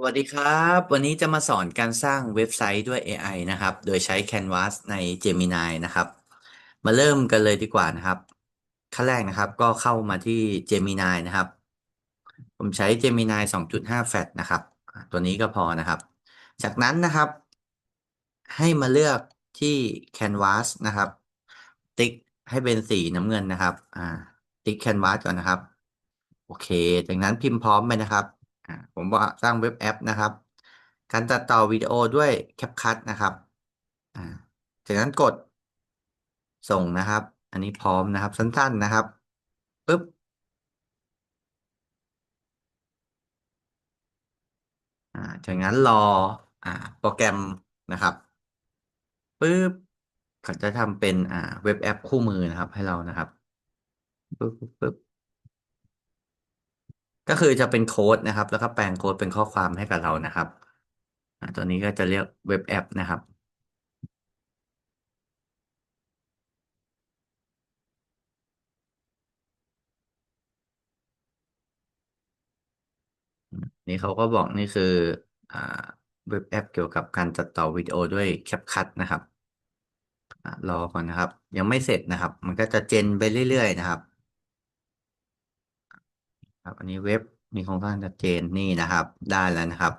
สวัสดีครับ วันนี้จะมาสอนการสร้างเว็บไซต์ด้วย AI นะครับ โดยใช้ Canvas ใน Gemini นะครับ มาเริ่มกันเลยดีกว่านะครับ ขั้นแรกนะครับก็เข้ามาที่ Gemini นะครับ ผมใช้ Gemini 2.5 Flat นะครับ ตัวนี้ก็พอนะครับ จากนั้นนะครับ ให้มาเลือกที่ Canvas นะครับ ติ๊กให้เป็นสีน้ำเงินนะครับ อ่า ติ๊ก Canvas ก่อนนะครับ โอเค จากนั้นพิมพ์พร้อมไปนะครับ อ่าผมว่าสร้างเว็บแอปนะครับ การตัดต่อวิดีโอด้วย CapCut นะครับอ่าจากนั้นกดส่งนะครับ อันนี้พร้อมนะครับ สั้นๆนะครับปึ๊บอ่าจากนั้นรออ่าโปรแกรมนะครับปึ๊บเขาจะทำเป็นอ่าเว็บแอปคู่มือนะครับ ให้เรานะครับปึ๊บปึ๊บปึ๊บ ก็คือจะเป็นโค้ดนะครับ แล้วก็แปลงโค้ดเป็นข้อความให้กับเรานะครับตัวนี้ก็จะเรียกเว็บแอปนะครับนี่เขาก็บอกนี่คืออ่าเว็บแอปเกี่ยวกับการตัดต่อวิดีโอด้วย CapCut นะครับรอก่อนนะครับ ยังไม่เสร็จนะครับ มันก็จะเจนไปเรื่อยๆนะครับ ครับ อันนี้เว็บมีโครงสร้างชัดเจนนี่นะครับ ได้แล้วนะครับ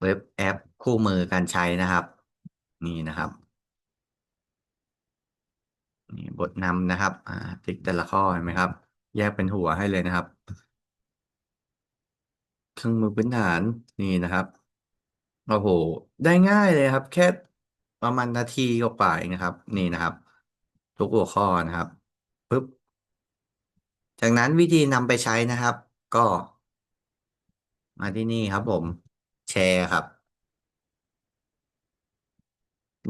เว็บแอปคู่มือการใช้นะครับ นี่นะครับนี่บทนำนะครับ อ่าติ๊กแต่ละข้อเห็นไหมครับ แยกเป็นหัวให้เลยนะครับ เครื่องมือพื้นฐานนี่นะครับโอ้โห ได้ง่ายเลยครับ แค่ประมาณนาทีกว่าเองนะครับ นี่นะครับ ทุกหัวข้อนะครับ จากนั้นวิธีนำไปใช้นะครับ ก็ มาที่นี่ครับผมแชร์ครับ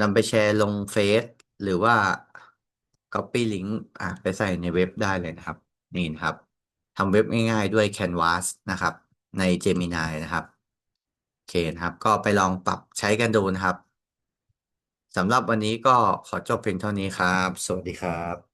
นำไปแชร์ลงเฟซหรือว่า Copy Link อะไปใส่ในเว็บได้เลยนะครับ นี่นะครับทำเว็บง่ายๆด้วย Canvas นะครับ ใน Gemini นะครับโอเคนะครับ ก็ไปลองปรับใช้กันดูนะครับสำหรับวันนี้ก็ขอจบเพียงเท่านี้ครับ สวัสดีครับ